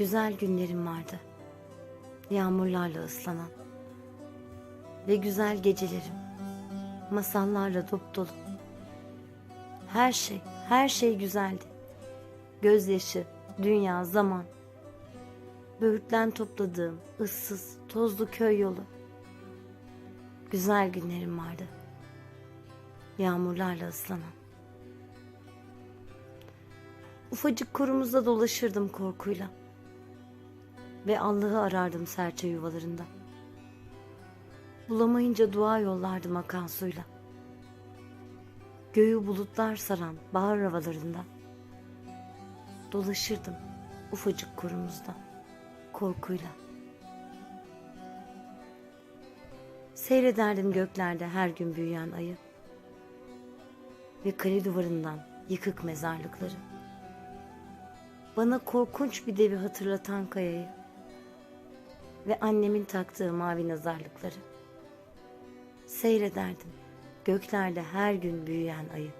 Güzel günlerim vardı. Yağmurlarla ıslanan. Ve güzel gecelerim. Masallarla dop dolu. Her şey, her şey güzeldi. Gözyaşı, dünya, zaman. Böğürtlen topladığım ıssız, tozlu köy yolu. Güzel günlerim vardı. Yağmurlarla ıslanan. Ufacık kurumuzda dolaşırdım korkuyla. Ve Allah'ı arardım serçe yuvalarında. Bulamayınca dua yollardım akan suyla. Göğü bulutlar saran bahar havalarında. Dolaşırdım ufacık kurumuzda korkuyla. Seyrederdim göklerde her gün büyüyen ayı ve kale duvarından yıkık mezarlıkları. Bana korkunç bir devi hatırlatan kayayı ve annemin taktığı mavi nazarlıkları. Seyrederdim göklerde her gün büyüyen ayı.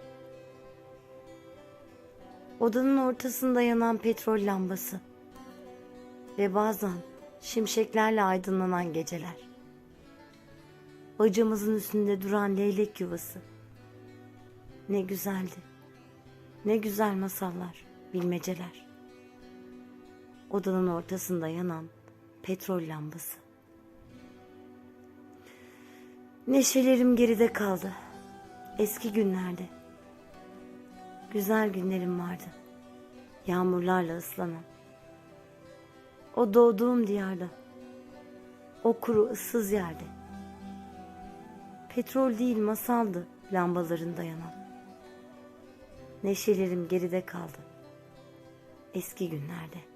Odanın ortasında yanan petrol lambası ve bazen şimşeklerle aydınlanan geceler. Bacamızın üstünde duran leylek yuvası. Ne güzeldi. Ne güzel masallar, bilmeceler. Odanın ortasında yanan petrol lambası. Neşelerim geride kaldı. Eski günlerde. Güzel günlerim vardı. Yağmurlarla ıslanan. O doğduğum diyarda. O kuru ıssız yerde. Petrol değil masaldı lambalarında yanan. Neşelerim geride kaldı. Eski günlerde.